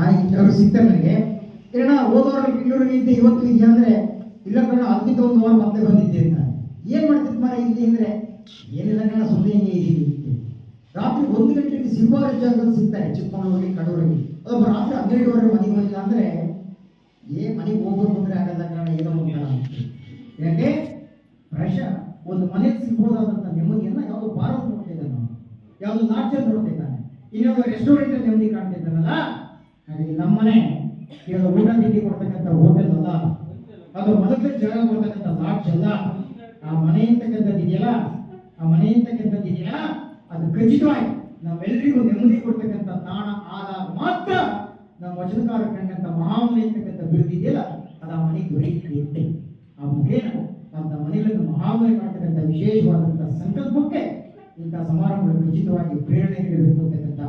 ನಾನು ಸಿಗ್ತಾರೆ ನನಗೆ ಕಿರಣ ಹೋದವಾರ ಬೆಂಗಳೂರಿಗೆ ಇದ್ದೆ, ಇವತ್ತು ಇದೆಯಾ ಅಂದ್ರೆ? ಇಲ್ಲ ಕಣ ಅದಕ್ಕಿಂತ ಒಂದು ವಾರ ಮತ್ತೆ ಬಂದಿದ್ದೆ ಅಂತ. ಏನ್ ಮಾಡ್ತಿದ್ ಮರ ಇಲ್ಲಿ ಅಂದ್ರೆ? ಏನಿಲ್ಲ ಕಣ ಸುಮ್ಮನೆ ಹಿಂಗೆ ಇದ್ದೀನಿ ರಾತ್ರಿ ಒಂದು ಗಂಟೆಗೆ ಸಿಂಹಾರ ಜಾಗದಲ್ಲಿ ಸಿಗ್ತಾರೆ ಚಿಕ್ಕಮಗಳಿಗೆ ಕಡೂರಿಗೆ. ಅದೊಬ್ಬ ರಾತ್ರಿ ಹನ್ನೆರಡುವರೆ ಮನೆಗೆ ಬಂದಿಲ್ಲ ಅಂದ್ರೆ? ಏ, ಮನೆಗೆ ಹೋಗೋದು ಅಂದ್ರೆ ಆಗಲ್ಲ ಕಾರಣ ಏನೋ ಅಂತ. ಯಾಕೆ? ಪ್ರೆಷರ್ ಒಂದು ಮನೆಗೆ ಸಿಗ್ಬೋದಾದಂಥ ನೆಮ್ಮದಿಯನ್ನ ಯಾವುದೋ ಬಾರ ನೋಡ್ತಿದ್ದಾನೆ ಅವನು. ಯಾವುದೋ ನಾಟ್ಯ ನೋಡ್ತಾ ಇದ್ದಾನೆ. ಇನ್ನೊಂದು ರೆಸ್ಟೋರೆಂಟ್ ನೆಮ್ಮದಿ ಕಾಣ್ತಾ ಇದ್ದಾನಲ್ಲ? ಹಾಗಾಗಿ ನಮ್ಮನೆ ಕೆಲವು ಊಟ ತಿಂಡಿ ಕೊಡ್ತಕ್ಕಂಥ ಹೋಟೆಲ್ ಅಲ್ಲ, ಅದು ಮೊದಲೇ ಜಾಗ ಕೊಡ್ತಕ್ಕಂಥ ಲಾಡ್ಜ್ ಅಲ್ಲ, ಆ ಮನೆ ಅಂತಕ್ಕಂಥದ್ದು ಇದೆಯಲ್ಲ ಆ ಮನೆ ಅಂತಕ್ಕಂಥದ್ದು ಇದೆಯಲ್ಲ ಅದು ಖಚಿತವಾಗಿ ನಾವೆಲ್ಲರಿಗೂ ನೆಮ್ಮದಿ ಕೊಡ್ತಕ್ಕಂಥ ತಾಣ ಆದಾಗ ಮಾತ್ರ ನಮ್ಮ ವಚನಕಾರ ಕಂಡಂಥ ಮಹಾಮನೆ ಅಂತಕ್ಕಂಥ ಬಿರುದಿದೆಯಲ್ಲ ಅದು ಆ ಮನೆಗೆ ದೊರೆಯುತ್ತೆ ಆ ಮುಖೇನ ಅಂತ ಮನೆಗಳನ್ನು ಮಹಾಮನೆ ಮಾಡ್ತಕ್ಕಂಥ ವಿಶೇಷವಾದಂಥ ಸಂಕಲ್ಪಕ್ಕೆ ಇಂಥ ಸಮಾರಂಭಗಳು ಖಚಿತವಾಗಿ ಪ್ರೇರಣೆ ನೀಡಬೇಕು ಅಂತಕ್ಕಂಥ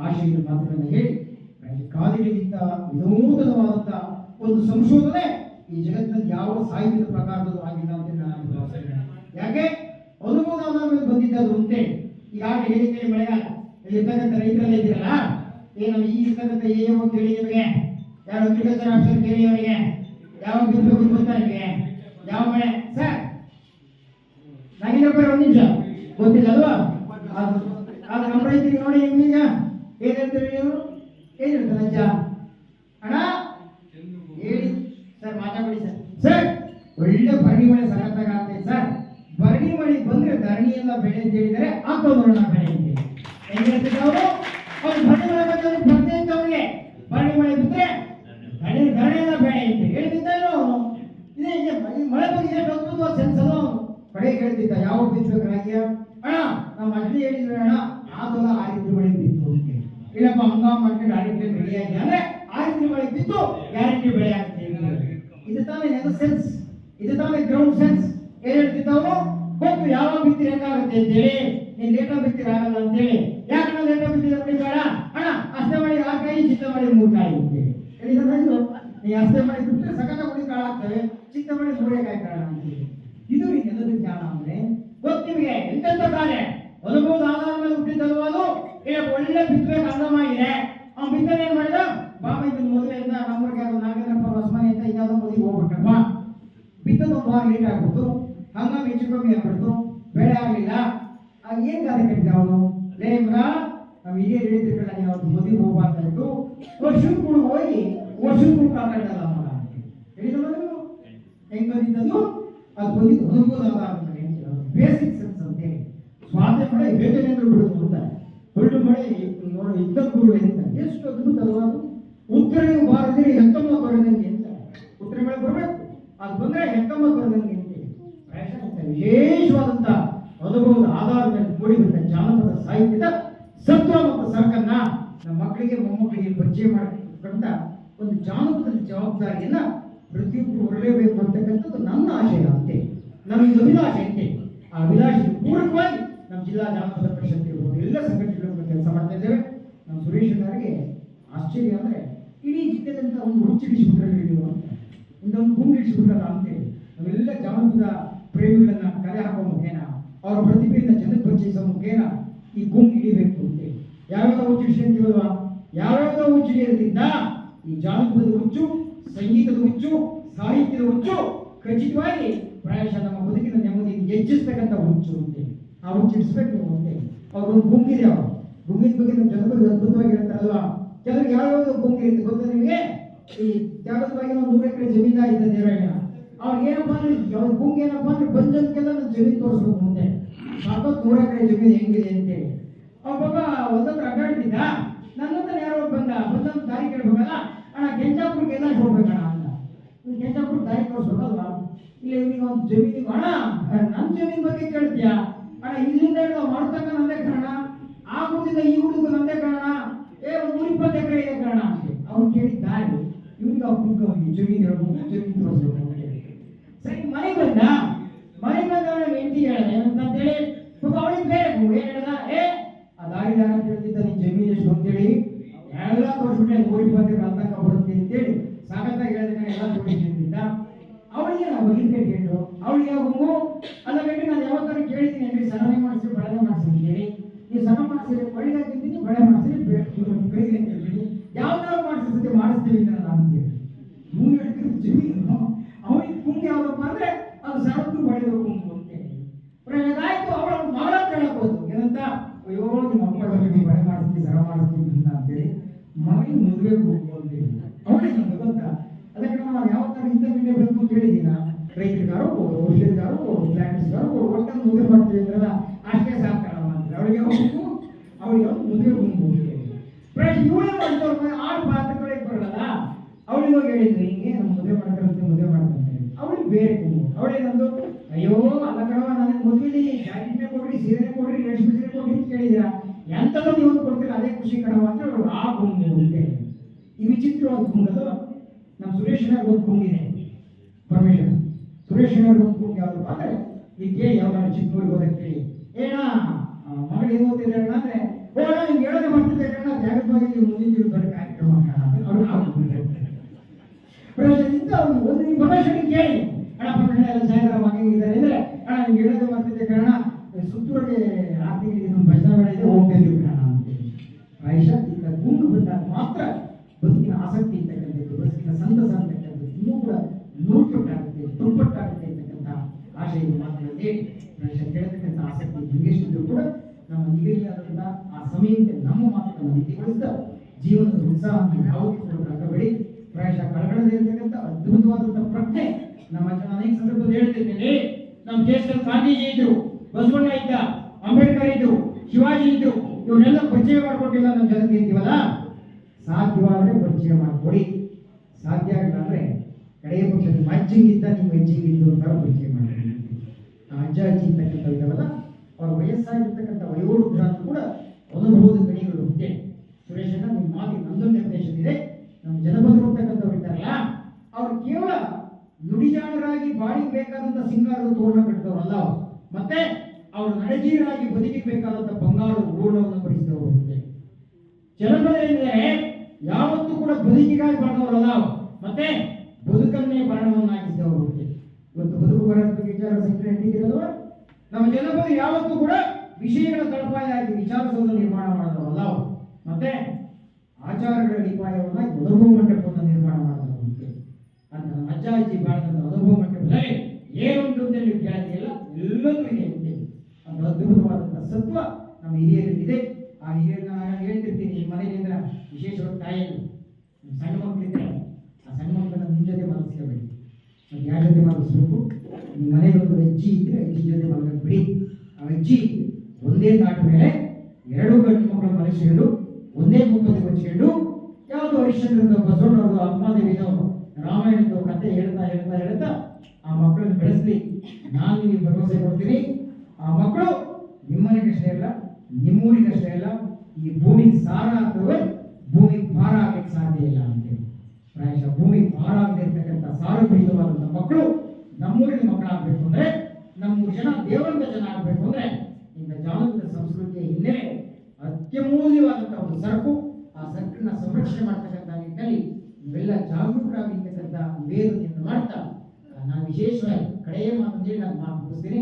ಆಶಯದ ಮಾತುಗಳನ್ನು ಹೇಳಿ ಕಾಲಿಗಿಂತ ವಿನೂತನವಾದಂತಹ ಒಂದು ಸಂಶೋಧನೆ ಈ ಜಗತ್ತಿನಲ್ಲಿ ಯಾವ ಸಾಹಿತ್ಯದ ಪ್ರಕಾರದ ಆಗಿಲ್ಲ ಅಂತ ನಾನು ಭಾವಿಸ್ತೇನೆ ಯಾಕೆ? ಅನುಮೋದನ ಮೇಲೆ ಬಂದಿದ್ದದು ಅಂತೆ ಈಗಾಗಲೇ ಹೇಳಿ ಮಳೆಯ ಮಳೆಗಾಲ ಇಲ್ಲಿರ್ತಕ್ಕಂಥ ರೈತರೆಲ್ಲ ಇದ್ದೀರಲ್ಲ? ಏನು ಈ ಇರ್ತಕ್ಕಂಥ ಏ ಅಂತ ಹೇಳಿ ನಿಮಗೆ. ಯಾರು ಅಗ್ರಿಕಲ್ಚರ್ ಆಫೀಸರ್ ಕೇಳಿ ಅವರಿಗೆ. ಯಾವ ಬಿಂದು ಗೊತ್ತಾಗಿದೆ ಯಾವ ಮಳೆ? ಸರ್ ನಾಗಿನಪ್ಪ ಒಂದು ನಿಮಿಷ. ಗೊತ್ತಿಲ್ಲ ಅಲ್ವಾ? ಅದು ನಮ್ಮ ರೈತರಿಗೆ ನೋಡಿ ಹೆಂಗೀಗ ಏನ್ ಹೇಳ್ತೀರಿ ನೀವು ಏನ್ ಹೇಳ್ತಾರೆ ಅಜ್ಜ ಅಣ್ಣ ಹೇಳಿ ಸರ್ ಮಾತಾಡಿ ಸರ್ ಸರ್ ಒಳ್ಳೆ ಭರಣಿ ಮಳೆ ಸಖತ್ತಾಗ ಆಗ್ತೈತೆ ಸರ್ ಭರಣಿ ಮಳೆ ಬಂದ್ರೆ ಧರಣಿ ಎಲ್ಲ ಬೆಳೆ ಅಂತ ಹೇಳಿದರೆ ಆಗ್ತಾವ ನೋಡೋಣ ಬೆಳೆ ಅಂತ ಹೆಂಗ್ ಹೇಳ್ತಿದ್ರು ಅವರು ಅವ್ರು ಭರಣಿ ಮಳೆ ಬಂದ್ರೆ ಬರ್ತೆ ಅಂತ ಅವ್ರಿಗೆ ಭರಣಿ ಮಳೆ ಬಿದ್ರೆ ಧರಣಿ ಧರಣಿ ಎಲ್ಲ ಬೆಳೆ ಅಂತ ಹೇಳ್ತಿದ್ದ ಅವನು ಇದೇ ಇದೆ ಈ ಮಳೆ ಬಗ್ಗೆ ಎಷ್ಟು ಅದ್ಭುತವಾದ ಸೆನ್ಸ್ ಅಲ್ಲ ಅವನು ಕಡೆ ಕೇಳ್ತಿದ್ದ ಯಾವ ಬಿತ್ತಬೇಕು ರಾಜ್ಯ ಅಣ್ಣ ಆಗಲ್ಲ ಆ ಬಿತ್ತು ಅಂತ ಹೇಳಿ. ಇಲ್ಲಪ್ಪ ಹಂಗಾಮ್ ಮಾಡ್ಕೊಂಡು ಅಂದ್ರೆ ಬಿತ್ತು ಗ್ಯಾರಂಟಿ ಇದು ತಾನೇ ಸೆನ್ಸ್ ಇದು ತಾನೇ ಗ್ರೌಂಡ್ ಸೆನ್ಸ್ ಏನ್ ಹೇಳ್ತಿದ್ದವನು ಗೊತ್ತು ಬಿತ್ತಿರ, ಹೆಂಗಾಗುತ್ತೆ ಅಂತೇಳಿ ನೀನ್ ಬಿತ್ತಿರ, ಆಗಲ್ಲ ಅಂತೇಳಿ ಯಾಕಣ್ಣ ಲೇಟಾಗಿ ಬಿತ್ತಿರ ಬಿಡಿ ಅಣ್ಣ, ಅಷ್ಟೇ ಮಾಡಿ ಆ ಕಾಯಿ ಚಿತ್ತ ಅಷ್ಟೇ ಮಾಡಿ ಬಿಟ್ಟರೆ ಸಕಟ ಹುಡಿ ಕಾಳು ಆಗ್ತವೆ ಚಿತ್ತ ಮಾಡಿ ಮೂರೇ ಕಾಯಿ ಕಾಳ ಅಂತೇಳಿ ಇದು ಈ ನೆಲದ ಜ್ಞಾನ ಅಂದ್ರೆ ಗೊತ್ತು ನಿಮಗೆ ಕಾರ್ಯ ಅನುಭವದ ಆಧಾರ ಮೇಲೆ ಹುಟ್ಟಿದ್ದಲ್ವ ಅದು ಒಳ್ಳೆ ಬಿತ್ತಬೇಕು ಅಂದಮಾಗಿದೆ ಅವ್ನ ಬಿತ್ತನೆ ಏನ್ ಮಾಡಿದ? ಬಾಬಾ ಇದನ್ನ ಮೊದಲಿಂದ ನಮ್ಮೂರಿಗೆ ಅದು ನಾಗೇಂದ್ರಪ್ಪ ಹೊಸಮನೆ ಅಂತ ಇದಾದ ಮದುವೆ ಹೋಗ್ಬಿಟ್ಟಪ್ಪ ಬಿತ್ತದ ಒಂದು ವಾರ ಲೇಟ್ ಆಗ್ಬಿಡ್ತು. ಹಂಗಾಗಿ ಹೆಚ್ಚು ಕಮ್ಮಿ ಆಗ್ಬಿಡ್ತು. ಬೆಳೆ ಆಗಲಿಲ್ಲ. ಆಗ ಏನ್ ಗಾದೆ ಕಟ್ಟಿದ ಅವನು? ಲೇ, ಮಗ ನಾವು ಹೀಗೆ ಹೇಳ್ತಿರ್ಬೇಡ ನೀವು ಅವತ್ತು ಮದುವೆ ಹೋಗ್ಬಾರ್ದು ಅಂದ್ಬಿಟ್ಟು ವರ್ಷದ ಕೂಡ ಹೋಗಿ ವರ್ಷದ ಕೂಡ ಕಾಪಾಡಲ್ಲ ಮಗ ಅಂತ ಹೇಳಿದಲ್ಲ ನೀವು? ಹೆಂಗ್ ಬಂದಿದ್ದದು? ಅದು ಬಂದಿದ್ದು ಅನುಕೂಲ ಅಂತ ಬೇಸಿಕ್ ಸೆನ್ಸ್ ಅಂತ ಹೇಳಿ ಬೇಟೆನೆಂದು ಬಿಡುದು ಅಂತ. ಹೊರಟು ಮಳೆ ಇದ್ದಕ್ಕೂ ಅಂತ. ಎಷ್ಟು ಅದ್ಭುತ ಅಲ್ವಾ ಅದು ಉತ್ತರ ಬಾರದಿರಿ ಹೆತ್ತಮ್ಮ ಬರದಂಗೆ ಅಂತ. ಉತ್ತರ ಮಳೆ ಬರಬೇಕು. ಅದು ಬಂದ್ರೆ ಹೆತ್ತಮ್ಮ ಬರದಂಗೆ ಅಂತ ಪ್ರಾಯಶಃ ಇಂಥ ವಿಶೇಷವಾದಂತ ಅನುಭವದ ಆಧಾರದ ಮೇಲೆ ಮೂಡಿ ಜಾನಪದ ಸಾಹಿತ್ಯದ ಸತ್ವ ಮತ್ತು ಸರಕನ್ನ ನಮ್ಮ ಮಕ್ಕಳಿಗೆ, ಮೊಮ್ಮಕ್ಕಳಿಗೆ ಪರಿಚಯ ಮಾಡಿಕೊಂಡ ಒಂದು ಜಾನಪದ ಜವಾಬ್ದಾರಿಯನ್ನ ಪ್ರತಿಯೊಬ್ಬರು ಹೊರಲೇಬೇಕು ಅಂತಕ್ಕಂಥದ್ದು ನನ್ನ ಆಶಯ ಅಂತೆ. ಇದು ಅಭಿಲಾಷೆ ಅಂತೆ. ಆ ಅಭಿಲಾಷೆ ಪೂರಕವಾಗಿ ನಮ್ಮ ಜಿಲ್ಲಾ ಜಾನಪದ ಪರಿಷತ್ ಇರ್ಬೋದು, ಎಲ್ಲ ಸಂಘಟನೆಗಳು ಕೆಲಸ ಮಾಡ್ತಾ ಇದ್ದೇವೆ. ನಮ್ಮ ಸುರೇಶ್ ಅವರಿಗೆ ಆಶ್ಚರ್ಯ ಅಂದರೆ ಇಡೀ ಜಿಲ್ಲೆಯಂತ ಒಂದು ಹುಚ್ಚಿಡಿಸಿಬಿಟ್ರೆ ನೀವು ಅಂತ. ಭೂಮಿ ಇಡಿಸಿಬಿಟ್ರಲ್ಲ ಅಂತೇಳಿ ನಾವೆಲ್ಲ ಜಾನಪದ ಪ್ರೇಮಿಗಳನ್ನ ಕಲೆ ಹಾಕೋ ಮುಖೇನ, ಅವರ ಪ್ರತಿಭೆಯಿಂದ ಜನಕ್ಕೆ ಪರಿಚಯಿಸೋ ಮುಖೇನ ಈ ಗುಂಪು ಹಿಡಿಬೇಕು ಅಂತೇಳಿ ಯಾವ್ಯಾವ ಹುಚ್ಚು ಹಿಡಿಸ್ಕೊಂತೀವಲ್ವಾ ಯಾವ್ಯಾವ ಹುಚ್ಚು ಹಿಡಿಯೋದ್ರಿಂದ ಈ ಜಾನಪದ ಹುಚ್ಚು, ಸಂಗೀತದ ಹುಚ್ಚು, ಸಾಹಿತ್ಯದ ಹುಚ್ಚು ಖಚಿತವಾಗಿ ಪ್ರಾಯಶಃ ನಮ್ಮ ಬದುಕಿನ ನೆಮ್ಮದಿಯನ್ನು ಹೆಚ್ಚಿಸ್ತಕ್ಕಂಥ ಹುಚ್ಚು ಅಂತೇಳಿ ಆ ಚಿಡ್ಸ್ಬೇಕು ನೀವು ಮುಂದೆ ಅವ್ರೊಂದು ಗುಂಪಿದೆ ಅವರು ಗುಂಪಿನ ಬಗ್ಗೆ ನಮ್ಮ ಜನಪದ ಅದ್ಭುತವಾಗಿ ಹೇಳ್ತಾರಲ್ವಾ ಕೆಲವ್ರಿಗೆ ಯಾವ್ಯಾವ ಗುಂಗಿ ಇರುತ್ತೆ ಗೊತ್ತಾ ನಿಮಗೆ? ಈ ತ್ಯಾಗದ ಬಗ್ಗೆ ಒಂದು ನೂರು ಎಕರೆ ಜಮೀನ ಇದೆ ದೇವರಾಯ ಅವ್ರಿಗೆ ಏನಪ್ಪಾ ಅಂದ್ರೆ ಅವ್ರ ಗುಂಗಿ ಏನಪ್ಪಾ ಅಂದ್ರೆ ಬಂಜನ್ಕೆಲ್ಲ ನನ್ನ ಜಮೀನು ತೋರಿಸ್ಬೇಕು ಮುಂದೆ ಸಾಕತ್ ನೂರ ಎಕರೆ ಜಮೀನು ಹೆಂಗಿದೆ ಅಂತೇಳಿ ಅವ್ರ ಪಾಪ ಒಂದತ್ರ ಅಡ್ಡಾಡ್ತಿದ್ದ ನನ್ನ ಹತ್ರ ಯಾರೋ ಬಂದ. ಬಂದಂತ ದಾರಿ ಕೇಳ್ಬೇಕಲ್ಲ? ಅಣ್ಣ ಗೆಂಜಾಪುರ್ಗೆ ಎಲ್ಲ ಹೋಗ್ಬೇಕಣ್ಣ ಅಂತ ನೀವು ಗೆಂಜಾಪುರ್ ದಾರಿ ತೋರಿಸ್ಬೇಕಲ್ವಾ? ಇಲ್ಲ ಇವನಿಗೆ ಒಂದು ಜಮೀನಿಗೆ ಅಣ್ಣ ನನ್ನ ಜಮೀನ್ ಬಗ್ಗೆ ಕೇಳ್ತೀಯಾ? ಅಣ್ಣ, ಇಲ್ಲಿಂದ ಹಿಡಿದು ಮಾಡ್ತಕ್ಕ ನಂದೇ ಕಾರಣ. ಆ ಹುಡುಗಿಂದ ಈ ಹುಡುಗ ನಂದೇ ಕಾರಣ. ಏ ನೂರ ಇಪ್ಪತ್ತು ಎಕರೆ ಇದೆ ಕಾರಣ ಅವ್ರು ಅವ್ನು ಇವ್ರಿಗೆ ದಾರಿ ಹುಡುಗ ಜಮೀನು ಹೇಳ್ಬೇಕು ಜಮೀನು ತೋರಿಸ್ಬೇಕು ಸರಿ ಮನೆಗೆ ಬಂದ? ಮನೆಗೆ ಬಂದ ಹೆಂಡತಿ ಹೇಳಿದೆ ಏನಂತಂತೇಳಿ ಸ್ವಲ್ಪ ಅವಳಿಗೆ ಬೇರೆ ಏನ್ ಹೇಳ್ದ? ಏ ಅಂತ ಹೇಳ್ತಿದ್ದ ನಿನ್ ಜಮೀನು ಎಷ್ಟು ಅಂತೇಳಿ ಎಲ್ಲ ತೋರಿಸ್ಬಿಟ್ಟೆ ನೂರ ಇಪ್ಪತ್ತು ಎಕರೆ ಅಂತಕ ಬರುತ್ತೆ ಅಂತೇಳಿ ಸಾಕತ್ತಾಗಿ ಹೇಳಿದ ಎಲ್ಲ ತೋರಿಸ್ತಿದ್ದ ಅವಳಿಗೆ ನಾವು ಬಗಿದ್ಕೆ ಕೇಳು ಅವಳಿಗೆ ಹೂವು ಅಲ್ಲ ಗಂಟೆ ನಾನು ಯಾವತ್ತಾರು ಕೇಳಿದ್ದೀನಿ ಅಂದ್ರೆ ಸರಣೆ ಮಾಡಿಸಿ ಬೆಳೆ ಮಾಡಿಸಿದ್ದೀನಿ ಹೇಳಿ ನೀವು ಸಣ್ಣ ಮಾಡಿಸಿದ್ರೆ ಬಳಿಗೆ ಹಾಕಿದ್ದೀನಿ ಬೆಳೆ ಮಾಡಿಸಿದ್ರೆ ಬೆಳಿಗ್ಗೆ ಅಂತ ಹೇಳ್ತೀನಿ. ಯಾವ ಮಾಡಿಸ್ತೀವಿ ಅಂತ ನಾನು ಅಂತೇಳಿ ಮೂರು ಹೇಳ್ತೀವಿ ಜಮೀನು ಅವನಿಗೆ ಕುಂಗಿ ಯಾವ್ದಪ್ಪ ಅಂದ್ರೆ, ಅದು ಸರತ್ತು ಬಳಿದ ಕುಂಗು ಅಂತೇಳಿ ಪ್ರಯೋಗಾಯ್ತು ಅವಳ ಮಗಳ ಕೇಳಬಹುದು ಏನಂತ? ಅಯ್ಯೋ, ನಿಮ್ಮ ನೀವು ಬಳೆ ಮಾಡಿಸ್ತೀನಿ ಸರ ಮಾಡಿಸ್ತೀನಿ ಅಂತ ಅಂತೇಳಿ ಮಗಳಿಗೆ ಮದುವೆ ಹೋಗು ಅಂತೇಳಿ ಅವಳಿಗೆ ನಮ್ಗೆ ಗೊತ್ತಾ ಅದಕ್ಕೆ ನಾವು ಯಾವ ತರ ಇಂಥ ಹೇಳಿದೀನ ರೈತರಿಗಾರು ಕೊಡು, ಔಷಧಿಗಾರು ಪ್ಲಾಂಟ್ಸ್ಗಾರು ಕೊಡು ಒಟ್ಟನ್ನು ಮದುವೆ ಮಾಡ್ತೀವಿ ಅಂದ್ರಲ್ಲ, ಅಷ್ಟೇ ಸಾಕಾರ ಮಾಡ್ತಾರೆ ಅವಳಿಗೆ ಹೋಗು ಅವ್ರಿಗೆ ಅವ್ರು ಮದುವೆ ಮುಂದೆ ಫ್ರೆಂಡ್ಸ್ ಇವಳೇ ಮಾಡ್ತಾರೆ ಆರು ಪಾತ್ರಗಳಿಗೆ ಬರಲ್ಲ. ಅವಳಿಗೆ ಹೋಗಿ ಹೇಳಿದ್ರು ಹಿಂಗೆ ನಮ್ಮ ಮದುವೆ ಮಾಡ್ತಾರಂತೆ ಮದುವೆ ಮಾಡ್ತಾರೆ ಅವಳಿಗೆ ಬೇರೆ ಅವಳೇನಂದು ಅಯ್ಯೋ, ಅಲ್ಲ ಕಣವ ನನಗೆ ಮದುವೆಲಿ ಜಾಕೆಟ್ನೇ ಕೊಡ್ರಿ ಸೀರೆ ಕೊಡ್ರಿ ರೇಷ್ಮೆ ಸೀರೆ ಕೊಡ್ರಿ ಅಂತ ಕೇಳಿದಿರ ಎಂಥದ್ದು ನೀವು ಕೊಡ್ತೀರ? ಅದೇ ಖುಷಿ ಕಣವ ಅಂತ ಅವಳು ಆ ಗುಂಪು ಅಂತ ಹೇಳಿ. ಈ ವಿಚಿತ್ರವಾದ ಗುಂಗದು ನಮ್ಮ ಸುರೇಶನ ಒಂದು ಗುಂಗಿದೆ ಪರಮೇಶ್ವರ ಸುರೇಶ್ ಒಂದು ಅಂದ್ರೆ, ಈ ಕೇಳಿ ಯಾವ ಚಿಕ್ಕೂರಿಗೆ ಹೋದಕ್ಕೆ ಏನ ಮಗಳು ಏನು ಓದ್ತಿದ್ದಾಳೆ ಅಂದ್ರೆ ನಿಮ್ಗೆ ಹೇಳೋದು ನೀವು ಮುಂದಿನ ಕಾರ್ಯಕ್ರಮ ಕೇಳಿ. ಎಲ್ಲ ಸಾಯಂಕಾಲ ಅಣ್ಣ ನಿಮ್ಗೆ ಹೇಳೋದು ಮಾಡ್ತಿದ್ದೆ ಕಾರಣ ಸುತ್ತೂರಿಗೆ ಆರ್ಥಿಕ ಭಜನೆ ಇದೆ ಹೋಗ್ತಾ ಇದ್ದೀವಿ ಕಾರಣ ಅಂತೇಳಿ ಪ್ರಾಯಶಃ ಇಂಥ ಗುಂಡು ಬಂದಾಗ ಮಾತ್ರ ಬದುಕಿನ ಆಸಕ್ತಿ ಇರ್ತಕ್ಕಂಥದ್ದು ಬದುಕಿನ ಸಂತಸ ಅಂತಕ್ಕಂಥದ್ದು ಇನ್ನೂ ಕೂಡ ನೂರ್ಪಟ್ಟಾಗುತ್ತೆ ದುರ್ಪಟ್ಟಾಗುತ್ತೆ ಅಂತಕ್ಕಂಥ ಆಶಯ ಮಾತುಗಳಲ್ಲಿ ಪ್ರಾಯಶಃ ಆಸಕ್ತಿ ಕೂಡ ನಮ್ಮ ನಿಗದಿಯಾದಂಥ ಆ ಸಮಯಕ್ಕೆ ನಮ್ಮ ಮಾತುಗಳನ್ನು ಮಿತಿಗೊಳಿಸಿದ ಜೀವನದ ಉತ್ಸಾಹವನ್ನು ಯಾವುದಕ್ಕೂ ಕೂಡ ಕಳಕಬೇಡಿ ಪ್ರಾಯಶಃ ಕಳಕಳದೇ ಇರತಕ್ಕಂಥ ಅದ್ಭುತವಾದಂತಹ ಪ್ರಜ್ಞೆ ನಮ್ಮ ಅನೇಕ ಸಂದರ್ಭದಲ್ಲಿ ಹೇಳ್ತಿದ್ದೇನೆ ನಮ್ಮ ದೇಶದಲ್ಲಿ ಗಾಂಧೀಜಿ ಇದ್ರು, ಬಸವಣ್ಣ ಇದ್ದ, ಅಂಬೇಡ್ಕರ್ ಇದ್ರು, ಶಿವಾಜಿ ಇದ್ರು ಇವನ್ನೆಲ್ಲ ಪರಿಚಯ ಮಾಡ್ಕೊಟ್ಟಿಲ್ಲ ನಮ್ಮ ಜನತೆ ಇದ್ದೀವಲ್ಲ ಸಾಧ್ಯವಾದರೆ ಪರಿಚಯ ಮಾಡಿಕೊಡಿ. ಸಾಧ್ಯ ಅಂದ್ರೆ ಕಡೆಯ ಪಕ್ಷದ ಮಜ್ಜಿಂಗ್ ನಿಮ್ಮ ಇದ್ದು ಅಂತ ಪರಿಚಯ ಮಾಡಿ ಆ ಅಜ್ಜ ಅಜ್ಜಿ ಇರ್ತಕ್ಕಂಥ ಇದ್ದಾವಲ್ಲ ಅವ್ರ ವಯಸ್ಸಾಗಿರ್ತಕ್ಕಂಥ ವಯೋವೃದ್ಧರಾದ್ರು ಕೂಡ ಅನುಭವದ ಗಣಿಗಳು ಹುಟ್ಟೆ ಸುರೇಶಣ್ಣ, ನಿಮ್ಮ ಮಾತಿ ನಂದೊಂದೇ ಇದೆ ನಮ್ಮ ಜನಬಂಧು ಅಂತಕ್ಕಂಥವ್ರು ಇದ್ದಾರಲ್ಲ, ಅವ್ರು ಕೇವಲ ನುಡಿಜಾಣರಾಗಿ ಬಾಳಿಗೆ ಬೇಕಾದಂಥ ಸಿಂಗಾರದ ತೋರಣ ಕಟ್ಟಿದವರಲ್ಲ ಅವರು. ಮತ್ತೆ ಅವರು ನಡಜೀರಾಗಿ ಬದುಕಿಗೆ ಬೇಕಾದಂಥ ಬಂಗಾರದ ಊರ್ಣವನ್ನು ಬಡಿಸಿದವರು ಹುಟ್ಟೆ ಜನಪದೆಂದರೆ ಯಾವತ್ತೂ ಕೂಡ ಬದುಕಿಗಾಗಿ ಬರೆದವರಲ್ಲ ಅವ್ರು. ಮತ್ತೆ ಬದುಕನ್ನೇ ಬರಣವನ್ನಾಗಿಸಿದವರು ಹುಟ್ಟೆ ಇವತ್ತು ಬದುಕು ಬರೋದ ಬಗ್ಗೆ ವಿಚಾರ ಸಂಖ್ಯೆ ಹಿಡಿದಿರೋದು ನಮ್ಮ ಜನಪದ ಯಾವತ್ತೂ ಕೂಡ ವಿಷಯಗಳ ತಳಪಾಯಾಗಿ ವಿಚಾರಸೌಧ ನಿರ್ಮಾಣ ಮಾಡಿದವರಲ್ಲ ಅವರು. ಮತ್ತೆ ಆಚಾರಗಳ ಅಡಿಪಾಯವನ್ನ ಅನುಭವ ಮಂಟಪವನ್ನು ನಿರ್ಮಾಣ ಮಾಡಿದವರು ಅಂತ ಅಜ್ಜ, ಅಜ್ಜಿ ಬಾಳದಂತ ಅನುಭವ ಮಂಟಪದಲ್ಲಿ ಏನುಂಟು ಅಂತ ಖ್ಯಾತಿ ಇಲ್ಲ ಎಲ್ಲವೂ ಇದೆ ಉಂಟೆ ಅಂತ ಅದ್ಭುತವಾದಂತಹ ಸತ್ವ ನಮ್ಮ ಹಿರಿಯರಲ್ಲಿದೆ ಆ ಹಿರಿಯರನ್ನ ನಾನು ಹೇಳ್ತಿರ್ತೀನಿ, ನಿಮ್ಮ ಮನೆಯಿಂದ ವಿಶೇಷವಾಗಿ ತಾಯಿಯಲ್ಲಿ ನಿಮ್ಮ ಸಣ್ಣ ಮಕ್ಕಳಿದ್ರೆ ಆ ಸಣ್ಣ ಮಕ್ಕಳನ್ನ ನಿಮ್ಮ ಜೊತೆ ಮತ್ತೆ ಯಾರ ಜೊತೆ ಮನೇಲಿ ಒಂದು ಹೆಜ್ಜಿ ಇದ್ರೆ ಹೆಜ್ಜಿ ಜೊತೆ ಮಲಗಕ್ಕೆ ಬಿಡಿ ಆ ಹೆಜ್ಜಿ ಒಂದೇ ನಾಟ ಮೇಲೆ ಎರಡು ಗಂಟು ಮಕ್ಕಳು ಮಲಗಿಸಿಕೊಂಡು, ಒಂದೇ ಮುಖದಲ್ಲಿ ಯಾವುದೋ ಯಾವುದು ಹರಿಶ್ಚಂದ್ರದ ಬಸವಣ್ಣವ್ರದ್ದು ಅಮ್ಮದೇವಿನೋ ರಾಮಾಯಣದ ಕಥೆ ಹೇಳ್ತಾ ಹೇಳ್ತಾ ಹೇಳ್ತಾ ಆ ಮಕ್ಕಳನ್ನು ಬೆಳೆಸಲಿ. ನಾನು ನಿಮಗೆ ಭರವಸೆ ಕೊಡ್ತೀನಿ. ಆ ಮಕ್ಕಳು ನಿಮ್ಮನೆಗಷ್ಟೇ ಇಲ್ಲ ನಿಮ್ಮೂರಿಗಷ್ಟೇ ಇಲ್ಲ. ಈ ಭೂಮಿಗೆ ಸಾರ ಆಗ್ತವೆ ಭೂಮಿ ಭಾರ ಆಗಲಿಕ್ಕೆ ಸಾಧ್ಯ ಇಲ್ಲ ಅಂತೇಳಿ ಪ್ರಾಯಶಃ ಭೂಮಿ ಭಾರ ಆಗದೆ ಇರ್ತಕ್ಕಂಥ ಸಾರಭರಿತವಾದಂಥ ಮಕ್ಕಳು ನಮ್ಮೂರಿನ ಮಕ್ಕಳಾಗಬೇಕು ಅಂದ್ರೆ ನಮ್ಮ ಜನ, ದೇವರಂತ ಜನ ಆಗಬೇಕು ಅಂದ್ರೆ ಇಂಥ ಜಾನಪದ ಸಂಸ್ಕೃತಿಯ ಹಿನ್ನೆಲೆ ಅತ್ಯಮೂಲ್ಯವಾದಂತಹ ಒಂದು ಸರಕು, ಆ ಸರಕನ್ನ ಸಂರಕ್ಷಣೆ ಮಾಡ್ತಕ್ಕಂಥ ನಿಟ್ಟಿನಲ್ಲಿ ಇವೆಲ್ಲ ಜಾಗರೂಕರಾಗಿರ್ತಕ್ಕಂಥ ವೇದನೆಯನ್ನು ಮಾಡ್ತಾ ನಾನು ವಿಶೇಷವಾಗಿ ಕಡೆಯ ಮಾತು ಹೇಳಿ ನಾನು ಮಾತು ಮುಗಿಸ್ತೀನಿ.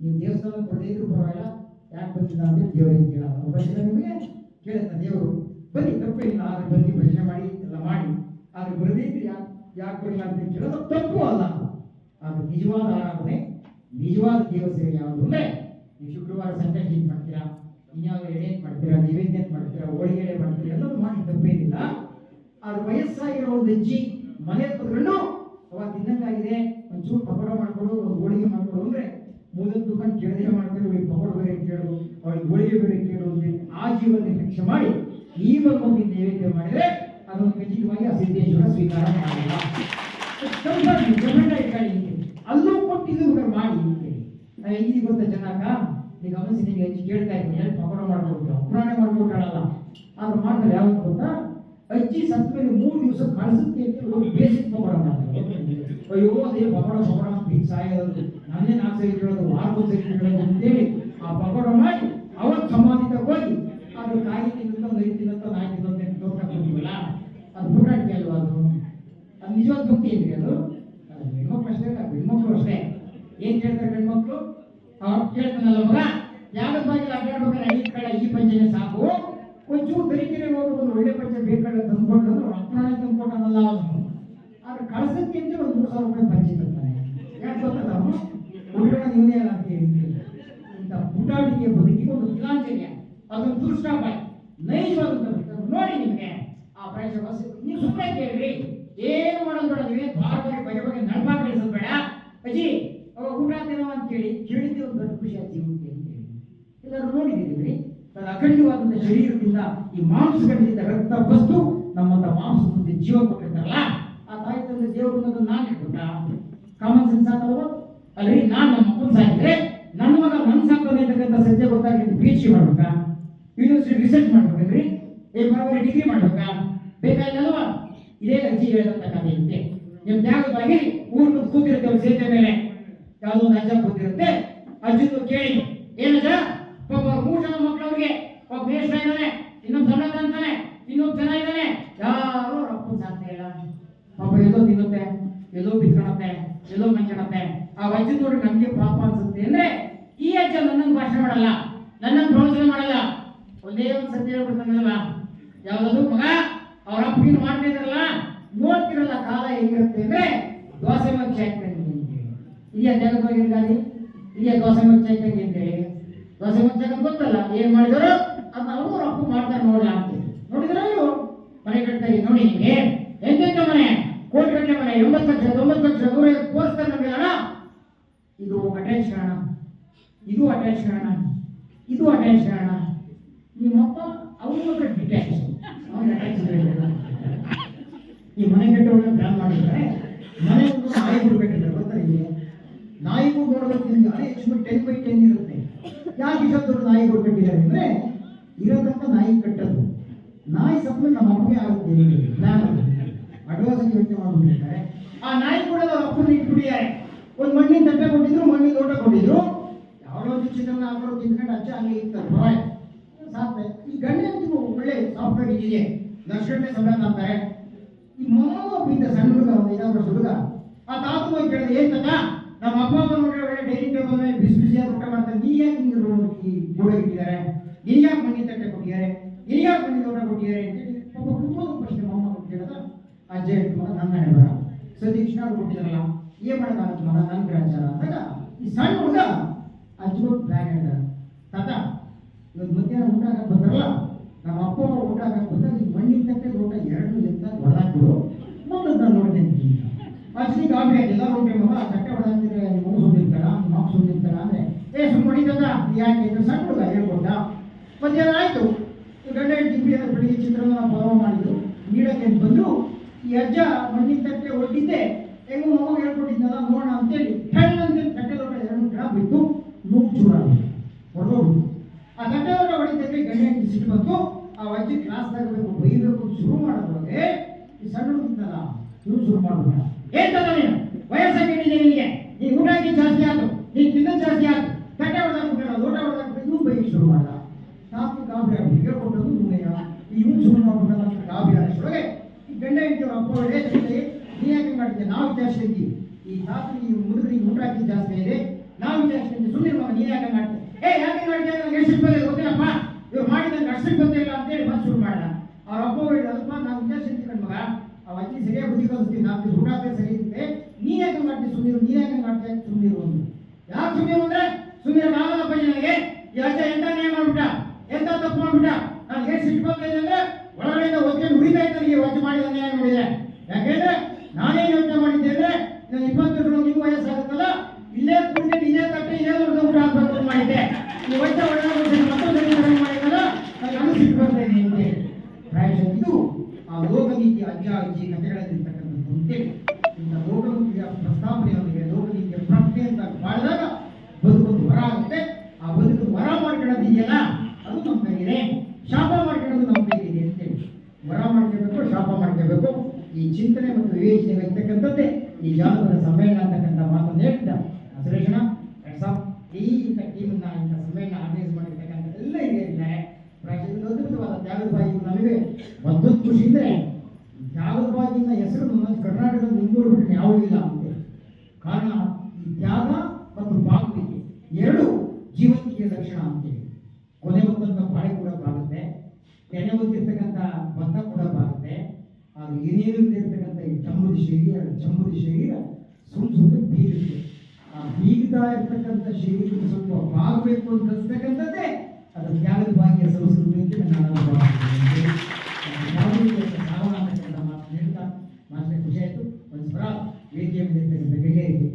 ನೀವು ದೇವಸ್ಥಾನ ಕೊಡದೇ ಇದ್ರು ಪರವಾಗಿಲ್ಲ. ಯಾಕೆ ಬಂದಿಲ್ಲ ಅಂದ್ರೆ ದೇವರಿಗೆ ಕೇಳಲ್ಲ ಬಂದಿಲ್ಲ ನಿಮಗೆ, ಕೇಳುತ್ತ ದೇವರು. ಬನ್ನಿ ತಪ್ಪಿಲ್ಲ ಆದ್ರೆ ಬನ್ನಿ, ಭಜನೆ ಮಾಡಿ, ಎಲ್ಲ ಮಾಡಿ. ಆದ್ರೆ ಬರದೇ ಇದ್ರೆ ಯಾಕೆ? ಯಾಕೆ ಬರಲಿಲ್ಲ ಅಂತ ಕೇಳೋದು ತಪ್ಪು ಅಲ್ಲ. ಆದ್ರೆ ನಿಜವಾದ ಆರಾಧನೆ, ನಿಜವಾದ ದೇವ ಸೇವೆ ಯಾವುದು ಅಂದ್ರೆ ನೀವು ಶುಕ್ರವಾರ ಸಂಕಷ್ಟ ಏನ್ ಮಾಡ್ತೀರಾ ಇನ್ಯಾವ ಎಡೆ ಏನ್ ಮಾಡ್ತೀರಾ, ನೈವೇದ್ಯ ಮಾಡ್ತೀರಾ ಹೋಳಿಗೆ ಮಾಡ್ತೀರಾ ಎಲ್ಲರೂ ಮಾಡಿ ತಪ್ಪೇನಿಲ್ಲ ಆದ್ರೆ ವಯಸ್ಸಾಗಿರೋ ಒಂದು ಅಜ್ಜಿ ಮನೆ ಕುತ್ಕೊಂಡು ಅವಾಗ ತಿನ್ನಂಗಾಗಿದೆ ಒಂಚೂರು ಪಕೋಡ ಮಾಡ್ಕೊಡು, ಒಂದು ಹೋಳಿಗೆ ಮಾಡ್ಕೊಡು ಅಂದ್ರೆ ಮೂಲದ ದುಕಾನ್ ಕೇಳದೆ ಮಾಡ್ತಾರೆ ಇವಳಿಗೆ ಪಕೋಡ ಬೇರೆ ಕೇಳು ಅವಳಿಗೆ ಹೋಳಿಗೆ ಬೇರೆ ಕೇಳು ಅಂತ ಆ ಜೀವನ ನಿರ್ಲಕ್ಷ್ಯ ಮಾಡಿ, ಈ ಮಗುವಿಗೆ ನೈವೇದ್ಯ ಮಾಡಿದ್ರೆ ಅದನ್ನು ಖಚಿತವಾಗಿ ಆ ಸಿದ್ದೇಶ್ವರ ಸ್ವೀಕಾರ ಮಾಡಿಲ್ಲ ಸಂಸಾರ ಜಮಂಡ ಇಟ್ಕೊಳ್ಳಿ ಹೀಗೆ. ಅಲ್ಲೂ ಕೊಟ್ಟಿದ್ದು ಬೇಕಾದ್ರೆ ಮಾಡಿ ಹೀಗೆ. ಇದು ಗೊತ್ತಾ ಚೆನ್ನಾಗ ಗಮನಿಸಿ ನಿಮ್ಗೆ ಹೆಚ್ಚು ಕೇಳ್ತಾ ಇದ್ದೀನಿ ಹೇಳಿ ಪಕೋಡ ಮಾಡ್ಕೊಡ್ತೀವಿ ಅಪರಾಣೆ ಮಾಡ್ಕೊಟ್ಟಾಳಲ್ಲ. ಆದ್ರೆ ಮಾಡ್ತಾರೆ ಯಾವತ್ತು ಗೊತ್ತಾ? ಅಜ್ಜಿ ಸತ್ತ ಮೇಲೆ ಮೂರು ದಿವಸ ಕಳಿಸುತ್ತೆ ಅಂತ ಹೋಗಿ ಬೇಸಿಕ್ ಪಕೋಡ ಮಾಡ್ತಾರೆ. ಅಯ್ಯೋ, ಅದೇ ಪಕೋಡ ಪಕೋಡ ಈಗ ಸಾಯೋದು ನನ್ನೇ ನಾಲ್ಕು ಸರಿ ಕೇಳೋದು ವಾರಕ್ಕೊಂದು ಸರಿ ಕೇಳೋದು ಅಂತೇಳಿ ಆ ಪಕೋಡ ಮಾಡಿ ಅವತ್ತು ಸಮಾಧಿ ಹೋಗಿ ಅದು ಕಾಯಿ ತಿನ್ನಂತ ಒಂದು ಐದು ತಿನ್ನಂತ ನಾಲ್ಕು ಅಂತ ತೋಟ ಕೊಡ್ತೀವಲ್ಲ ಅದು ಪುಟಾಟಿ ಅಲ್ವಾ ಅದು? ಅದು ನಿಜವಾದ ಭಕ್ತಿ ಏನ್ರಿ ಅದು? ಹೆಣ್ಮಕ್ಳು ಅಷ್ಟೇ ಹೆಣ್ಮಕ್ಳು ಅಷ್ಟೇ. ಏನ್ ಕೇಳ್ತಾರೆ ಗಂಡ್ಮಕ್ಳು ಅವ್ರು ಕೇಳ್ತಾನಲ್ಲ ಮಗ? ಯಾವ್ದು ಬಾಗಿಲು ಅಡ್ಡಾಡ್ಬೇಕಾದ್ರೆ ಐದು ಕಡೆ ಈ ಪಂಚನೆ ಸಾಕು. ಒಂಚೂರು ತರೀಕೆರೆ ಹೋಗಿ ಒಂದು ಒಳ್ಳೆ ಪಂಚೆ ಬೇಕಾದ್ರೆ ತಂದ್ಕೊಂಡು ಅವ್ರು ಅಪ್ಪಣೆ ಆದ್ರೆ ಕಳಸಕ್ಕೆ ಅಂತ ಒಂದು ಮೂರು ಸಾವಿರ ರೂಪಾಯಿ ಪಂಚಿ ತರ್ತಾನೆ. ಯಾಕೆ ಗೊತ್ತಲ್ಲ ಅವನು? ಉಳಿಯೋಣ ನೀವೇ ಅಲ್ಲ ಇಂಥ ಪುಟಾಡಿಕೆ ಬದುಕಿಗೆ ಒಂದು ತಿಲಾಂಜಲಿಯ ಅದೊಂದು ದುರ್ಸ್ಟಾಪ ನೈಜವಾದಂಥ. ನೋಡಿ ನಿಮಗೆ. ಆ ಪ್ರೈಸ್ ನೀವು ಸುಮ್ಮನೆ ಕೇಳ್ರಿ. ಏನು ಮಾಡೋದು ಬೇಡ ನೀವೇ ಬಾರಿ ಬಗೆ ಬಗೆ ನಡ್ಬಾರ್ದು ಬೇಡ. ಅಜ್ಜಿ ಅವ ಊಟ ಕೇಳಿ ಕೇಳಿದ್ದೆ ಒಂದು ದೊಡ್ಡ ಖುಷಿ ಆಯ್ತು ಜೀವನಕ್ಕೆ ಅಂತ ಹೇಳಿ. ಎಲ್ಲರೂ ನೋಡಿದ್ದೀರಿ ತನ್ನ ಅಖಂಡವಾದಂಥ ಶರೀರದಿಂದ ಈ ಮಾಂಸಗಳಿಂದ ರಕ್ತ ಬಸ್ತು ನಮ್ಮಂತ ಮಾಂಸ ಮುಂದೆ ಜೀವ ಕೊಟ್ಟಿರ್ತಾರಲ್ಲ, ಆ ತಾಯಿ ತಂದೆ ದೇವರು ಅನ್ನೋದು ನಾನು ಕೊಟ್ಟ ಕಾಮನ್ ಸೆನ್ಸ್ ಆಗಲ್ವ ಅಲ್ರಿ, ನಾನು ನಮ್ಮ ಅಪ್ಪನ ಸಾಯಿದ್ರೆ ನನ್ನ ಮಗ ನನ್ನ ಸಾಕೋದು ಅಂತಕ್ಕಂಥ ಸತ್ಯ ಗೊತ್ತಾಗಿದ್ದು ಪಿ ಎಚ್ ಡಿ ಮಾಡ್ಬೇಕಾ ಯೂನಿವರ್ಸಿಟಿ ರಿಸರ್ಚ್ ಮಾಡ್ಬೇಕಲ್ರಿ ಏನ್ ಮಾಡ್ಬೇಕು? ಡಿಗ್ರಿ ಮಾಡ್ಬೇಕಾ ಬೇಕಾಗಿಲ್ಲಲ್ವಾ ಇದೇ ಅಜ್ಜಿ ಹೇಳಿದಂತ ಕಥೆ ಇರುತ್ತೆ ನಿಮ್ ಜಾಗವಾಗಿ ಊರ್ ಮುಂದೆ ಕೂತಿರುತ್ತೆ ಅವ್ರ ಸೇತುವೆ ಮೇಲೆ ಯಾವುದೋ ಒಂದು ಅಜ್ಜ ಅಜ್ಜಂದು ಕೇಳಿ, ಏನದ? ಒಬ್ಬ ಮೂರು ಜನ ಮಕ್ಕಳವ್ರಿಗೆ ಒಬ್ಬ ಮೇಷ್ಟ್ರ ಇದ್ದಾನೆ ಇನ್ನೊಂದು ಸಣ್ಣ ಅಂತಾನೆ ಇನ್ನೊಬ್ಬ ಇದ್ದಾನೆ ಯಾರು ರೊಕ್ಕ ಸಾಧ್ಯ ಇಲ್ಲ ಪಾಪ ಎಲ್ಲೋ ತಿನ್ನುತ್ತೆ, ಎಲ್ಲೋ ಬಿಟ್ಕೊಳತ್ತೆ ಎಲ್ಲೋ ಮಂಚಣತ್ತೆ ಆ ವೈದ್ಯ ನೋಡಿ ನಮ್ಗೆ ಪಾಪ ಅನ್ಸುತ್ತೆ ಅಂದ್ರೆ, ಈ ಅಜ್ಜ ನನ್ನನ್ನು ಭಾಷೆ ಮಾಡಲ್ಲ, ನನ್ನನ್ನು ಪ್ರವಚನ ಮಾಡಲ್ಲ. ಒಂದೇ ಒಂದು ಸತ್ಯ ಹೇಳ್ಬಿಡ್ತಾನಲ್ಲ ಯಾವ್ದಾದ್ರು ಮಗ, ಅವ್ರ ಅಪ್ಪಗಿನ ಮಾಡ್ತಾ ಇದ್ರಲ್ಲ ನೋಡ್ತಿರಲ್ಲ ಕಾಲ ಹೇಗಿರುತ್ತೆ ಅಂದ್ರೆ ದೋಸೆ ಮಚ್ಚಿ ಹಾಕ್ತಾನೆ ಇದೆಯಾ ಬಗ್ಗೆ ಗಾಡಿ? ಇದೆಯಾ ದೋಸೆ ಮುಂಚೆ ಹೆಂಗಿದೆ ದೋಸೆ ಮುಂಚೆ ಹಾಕಂತ ಗೊತ್ತಲ್ಲ, ಏನ್ ಮಾಡಿದ್ರು ಅದನ್ನ ಅವರು ಅಪ್ಪ ಮಾಡ್ತಾರೆ ನೋಡಿ ಅಂತ ನೋಡಿದ್ರ ಇವರು? ಮನೆ ಕಟ್ತಾರೆ ನೋಡಿ ನಿಮಗೆ. ಎಂತೆಂತ ಮನೆ, ಕೋಟಿ ಗಟ್ಟಲೆ ಮನೆ, ಎಂಬತ್ತು ಲಕ್ಷ, ತೊಂಬತ್ತು ಲಕ್ಷ ನೂರ ತೋರಿಸ್ತಾರೆ ನಮಗೆ ಅಣ್ಣ ಇದು ಅಟ್ಯಾಚ್ ಅಣ್ಣ. ಇದು ಅಟ್ಯಾಚ್ ಅಣ್ಣ. ಇದು ಅಟ್ಯಾಚ್ ಅಣ್ಣ. ನಿಮ್ಮಪ್ಪ ಅವನು ಮಾತ್ರ ಡಿಟ್ಯಾಚ್ ಅವನು ಅಟ್ಯಾಚ್ ಈ ಮನೆ ಕಟ್ಟೋಣ ಪ್ಲಾನ್ ಮಾಡಿದ್ರೆ ಮನೆ ಒಂದು ನಾಯಿ ಗೂಡು ಕಟ್ಟಿದ್ದಾರೆ ಗೊತ್ತಾ ನಿಮಗೆ ನಾಯಿ ಟೆನ್ ಬೈ ಟೆನ್ ಇರುತ್ತೆ. ಯಾಕೆ ಇಷ್ಟೊಂದು ನಾಯಿ ಕೊಟ್ಬಿಟ್ಟಿದ್ದಾರೆ ಅಂದ್ರೆ ಇರೋದಕ್ಕ ನಾಯಿ ಕಟ್ಟೋದು. ನಾಯಿ ಸಪ್ಲ ನಮ್ಮ ಅಪ್ಪಗೆ ಆಗುತ್ತೆ. ಅಡ್ವಾನ್ಸ್ ಯೋಚನೆ ಮಾಡ್ಬಿಟ್ಟಿರ್ತಾರೆ ಆ ನಾಯಿ ಕೂಡ ಅವ್ರ ಅಪ್ಪನ ಇಟ್ಬಿಟ್ಟಿದ್ದಾರೆ ಒಂದು ಮಣ್ಣಿನ ತಟ್ಟೆ ಕೊಟ್ಟಿದ್ರು, ಮಣ್ಣಿನ ಲೋಟ ಕೊಟ್ಟಿದ್ರು. ಯಾವ್ದೋ ಒಂದು ಚಿತ್ರನ ಹಾಕೊಂಡು ತಿಂದ್ಕೊಂಡು ಅಲ್ಲಿ ಇರ್ತಾರೆ. ಬಾಯ್ ಸಾಕ್ತೆ ಈ ಗಂಡ ಹೆಂಡ್ತಿಗೂ ಒಳ್ಳೆ ಸಾಫ್ಟ್ವೇರ್ ಇದೆ ದರ್ಶನ ಸಂಬಳ ಅಂತಾರೆ. ಈ ಮೊಮ್ಮ ಒಬ್ಬ ಇದ್ದ ಸಣ್ಣ ಹುಡುಗ, ಒಂದು ಐದಾರು ಹುಡುಗ, ಆ ತಾತ ಹೋಗಿ ಕೇಳಿದೆ, ಏನ್ ತಗ ನಮ್ಮ ಅಪ್ಪ ಅಮ್ಮ ನೋಡಿ ಡೈನಿಂಗ್ ಟೇಬಲ್ ಮೇಲೆ ಬಿಸಿ ಊಟ ಮಾಡ್ತಾರೆ ನೀ ಯಾಕೆ ಹಿಂಗೆ ಗೋಡೆ ಇಟ್ಟಿದ್ದಾರೆ? ನೀನ್ ಯಾಕೆ ಮಣ್ಣಿನ ತಟ್ಟೆ ಕೊಟ್ಟಿದ್ದಾರೆ? ನೀ ಯಾಕೆ ಮಣ್ಣಿನ ಊಟ ಕೊಟ್ಟಿದ್ದಾರೆ ಅಂತ ಒಬ್ಬ ಕುಟುಂಬದ ಪ್ರಶ್ನೆ ಮೊಮ್ಮ ಕೇಳಿದ ಅಜ್ಜ ಮಗ ನನ್ನ ಹಣೆ ಬರ. ಸದ್ಯ ಕೃಷ್ಣ ಕೊಟ್ಟಿದ್ದಾರಲ್ಲ, ಏನ್ ಮಾಡೋದಾಗತ್ತೆ ಮಗ ನನ್ನ ಗ್ರಹಚಾರ ಅಂದಾಗ, ಈ ಸಣ್ಣ ಹುಡುಗ ಅಜ್ಜಿಗೂ ಬ್ಯಾಗ್ ಹೇಳ್ತಾರೆ ತಾತ, ಇವತ್ತು ಮಧ್ಯಾಹ್ನ ಊಟ ಹಾಕಕ್ ಬಂದ್ರಲ್ಲ, ನಮ್ಮ ಅಪ್ಪ ಅವ್ರು ಊಟ ಹಾಕಕ್ ಬಂದಾಗ ಈ ಮಣ್ಣಿನ ತಟ್ಟೆ ಊಟ ಎರಡು ಎತ್ತ ಹೊಡೆದಾಕ್ಬಿಡು ಮುಂದೆ ನೋಡ್ತೇನೆ ಗಾಬರಿ ಆಗಿಲ್ಲ ನೋಡ್ರಿ ಮಗ ಆ ತಟ್ಟೆ ಹೊಡೆದಾಕಿದ್ರೆ ನೀವು ಸುಟ್ಟಿರ್ತಾರ ಮಕ್ಕ ಸುಟ್ಟಿರ್ತಾರ ಅಂದ್ರೆ, ಏ ಸುಮ್ಮನೆ ಹೊಡಿತದ ಯಾಕೆ ಇದು ಸಣ್ಣ ಹುಡುಗ ಹೇಳ್ಕೊಟ್ಟ ಮಧ್ಯಾಹ್ನ ಆಯ್ತು ಗಂಡ ಹೆಂಡತಿ ಅದ್ರ ಬೆಳಿಗ್ಗೆ ಚಿತ್ರಾನ್ನ ಪಲಾವ ಮಾಡಿದ್ರು. ನೀಡಕ್ಕೆ ಬಂದರು ಈ ಅಜ್ಜ ಮಣ್ಣಿನ ತಟ್ಟೆ ಒಡ್ಡಿದ್ದೆ. ಹೆಂಗೋ ಮಗ ಹೇಳ್ಕೊಟ್ಟಿದ್ನಲ್ಲ, ನೋಡೋಣ ಅಂತೇಳಿ ಹೆಣ್ಣಂತೆ ತಟ್ಟೆ ಲೋಟ ಎರಡು ಗಿಡ ಬಿತ್ತು. ಮೂಗು ಚೂರಾಗ್ಬಿಟ್ಟು ಹೊರಗೋಗ್ಬಿಟ್ಟು ಆ ಹೊರ ಹೊಡಿತಕ್ಕೆ ಗಂಡ ಸಿಟ್ಟು ಬಂತು. ಆ ಅಜ್ಜಿ ಕ್ಲಾಸ್ ತಗೋಬೇಕು ಬೈಬೇಕು ಶುರು ಮಾಡೋದ್ರೊಳಗೆ ಈ ಸಣ್ಣ ಹುಡುಗಿದ್ದಲ್ಲ ಶುರು ಮಾಡ್ಬಿಡ ಏನ್ ತಗ ನೀನು ವಯಸ್ಸಾಗಿದೆ ನಿನಗೆ? ನೀನ್ ಊಟ ಹಾಕಿ ಜಾಸ್ತಿ ಆಯ್ತು ನೀನ್ ತಿನ್ನ ಜಾಸ್ತಿ ಆಯ್ತು ಹೊಡೆದಾಕ್ಬಿಟ್ಟ ಲೋಟ ಹೊಡೆದಾಕ್ಬಿಟ್ಟು ಇವ್ನು ಬೈಕ್ ಶುರು ಮಾಡ ಕಾಫಿ ಆಗ್ಬಿಟ್ಟು ಕೊಟ್ಟದು ಉಣ್ಣೆಯ ಇವ್ನು ಶುರು ಮಾಡ್ಬಿಟ್ಟ ಅಂತ ಆಗೋದ್ರೊಳಗೆ ಈ ಗಂಡ ಅವ್ರ ಅಪ್ಪ ಒಳ್ಳೆ ನೀ ಯಾಕೆ ಮಾಡಿದ್ದೆ? ನಾವು ವಿಚಾರಿಸಿದ್ವಿ ಈ ತಾತನಿಗೆ ಮುದುಕರಿಗೆ ಊಟ ಹಾಕಿ ಜಾಸ್ತಿ ಇದೆ ನಾವು ವಿಚಾರಿಸ್ತೀವಿ ಸುಮ್ಮನೆ ನೀ ಯಾಕೆ ಮಾಡ್ತೀಯ ಏ, ಯಾಕೆ ಮಾಡ್ತೀಯ ಎಷ್ಟು ಗೊತ್ತಿಲ್ಲಪ್ಪ ಇವ್ರು ಮಾಡಿದಂಗೆ ಅಷ್ಟಕ್ಕೆ ಬಂದಿಲ್ಲ ಅಂತೇಳಿ ಮತ್ತೆ ಶುರು ಮಾಡ ಅವ್ರ ಅಪ್ಪ ಹೇಳಿದಲ್ಪ ನಾನು ವಿಚಾರಿಸಿದ್ವಿ ಕಣ್ ಮಗ ಅವ ಅಜ್ಜಿ ಸರಿಯಾಗಿ ಬುದ್ಧಿ ನಾವು ಊಟ ಹಾಕಿ ಸರಿ ಇರುತ್ತೆ ನೀ ಯಾಕೆ ಮಾಡ್ತೀನಿ ಸುಮ್ಮನಿರು ನೀ ಯಾಕೆ ಮಾಡ್ತೀಯ? ಸುಮ್ಮನಿರು ಒಂದು. ಯಾಕೆ ಸುಮ್ಮನೆ ಅಂದ್ರೆ ಸುಮ್ಮನೆ ಆಗಲ್ಲಪ್ಪ ನನಗೆ ಅಜ್ಜ ಎಂತ ನ್ಯಾಯ ಮಾಡ್ಬಿಟ್ಟ? ಎಂತ ತಪ್ಪು ಮಾಡ್ಬಿಟ್ಟ? ನಾನು ಏನ್ ಸಿಟ್ಟು ಇದೆ ಅಂದ್ರೆ ಒಳಗಡೆಯಿಂದ ಒದ್ಕೊಂಡು ಇದ್ದ ನನಗೆ ವಜ್ಜೆ ಮಾಡಿದ ನ್ಯಾಯ ನೋಡಿದ್ರೆ ಯಾಕೆಂದ್ರೆ ನಾನೇ ಯೋಚನೆ ಮಾಡಿದ್ದೆ ಅಂದ್ರೆ ನಾನು ಇಪ್ಪತ್ತು ವರ್ಷ ನಿಮ್ಗೆ ವಯಸ್ಸಾಗುತ್ತಲ್ಲ ಇಲ್ಲೇ ಕುಡಿದು ಇಲ್ಲೇ ತಟ್ಟೆ ಇಲ್ಲೇ ದೊಡ್ಡ ಊಟ ಹಾಕ್ಬೇಕು ಅಂತ ಮಾಡಿದ್ದೆ ಈ ವಜ್ಜೆ ಒಳ್ಳೆ ಮತ್ತೊಂದು ಮಾಡಿದಲ್ಲ ನನಗೆ ಸಿಟ್ಟು ಬರ್ತಾ ಇದೆ ಅಂತೇಳಿ ಪ್ರಾಯಶಃ ಇದು ಆ ಲೋಕನೀತಿ ಅಜ್ಜ ಅಜ್ಜಿ ಕಥೆಗಳಲ್ಲಿರ್ತಕ್ಕಂಥದ್ದು ಅಂತೇಳಿ ಇಂಥ ಲೋಕನೀತಿಯ ಪ್ರಸ್ತಾವನೆಯೊಂದಿಗೆ ಲೋಕನೀತಿಯ ಪ್ರಜ್ಞೆ ಅಂತ ಮಾಡಿದಾಗ ಬದುಕೊಂದು ವರ ಆಗುತ್ತೆ ಆ ಬದುಕು ವರ ಮಾಡ್ಕೊಳ್ಳೋದಿದೆಯಲ್ಲ ಅದು ನಮ್ಮ ಕೈಗಿದೆ ಶಾಪ ಮಾಡ್ಕೊಳ್ಳೋದು ನಮ್ಮ ಕೈಗಿದೆ ಅಂತೇಳಿ ವರ ಮಾಡ್ಕೋಬೇಕು ಶಾಪ ಮಾಡ್ಕೋಬೇಕು ಈ ಚಿಂತನೆ ಮತ್ತು ವಿವೇಚನೆ ಇರ್ತಕ್ಕಂಥದ್ದೇ ಈ ಜಾನಪದ ಸಮ್ಮೇಳನ ಅಂತಕ್ಕಂಥ ಮಾತನ್ನು ಹೇಳ್ತಾ ಸುರೇಶನ ಈ ಇಂಥ ಟೀಮನ್ನ ಇಂಥ ಸಮ್ಮೇಳನ ಆರ್ಗನೈಸ್ ಮಾಡಿರ್ತಕ್ಕಂಥ ಎಲ್ಲ ಇದೆ ಪ್ರಾಯಶಃ ಇದು ಅದ್ಭುತವಾದ ಬಾಯಿ ನಮಗೆ ಒಂದು ಖುಷಿ ತ್ಯಾಗದ ಬಾಗಿನ ಹೆಸರು ನಮ್ಮ ಕರ್ನಾಟಕದ ಮುಂದೂರು ಬಿಟ್ಟು ಯಾವುದೂ ಇಲ್ಲ ಅಂತೇಳಿ ಕಾರಣ ಈ ತ್ಯಾಗ ಮತ್ತು ಬಾಗುವಿಕೆ ಎರಡು ಜೀವಂತಿಕೆಯ ಲಕ್ಷಣ ಅಂತೇಳಿ ಕೊನೆ ಹೊತ್ತಂತ ಬಾಯಿ ಕೂಡ ಬಾಗುತ್ತೆ, ತೆನೆ ಹೊತ್ತಿರ್ತಕ್ಕಂಥ ಭತ್ತ ಕೂಡ ಬಾಗುತ್ತೆ. ನಾವು ಏನೇನು ಇರ್ತಕ್ಕಂಥ ಈ ಚಂಬುದಿ ಶರೀರ ಚಂಬುದಿ ಶರೀರ ಸುಮ್ ಸುಮ್ಮನೆ ಬೀಗುತ್ತೆ ಆ ಬೀಗ್ತಾ ಇರ್ತಕ್ಕಂಥ ಶರೀರ ಸ್ವಲ್ಪ ಬಾಗಬೇಕು ಅಂತ ಕಲಿಸ್ತಕ್ಕಂಥದ್ದೇ ಅದು ಜ್ಞಾನದ ಭಾಗ್ಯ ಸಂಸ್ಕೃತಿ ಅಂತ ನಾನು ಮಾತನ್ನು ಹೇಳ್ತಾ ಮಾತ್ರ ಖುಷಿ ಆಯಿತು. ಒಂದು ಸ್ವರ ವೇದಿಕೆ ಮೇಲೆ ಗೆಳೆಯರಿಗೆ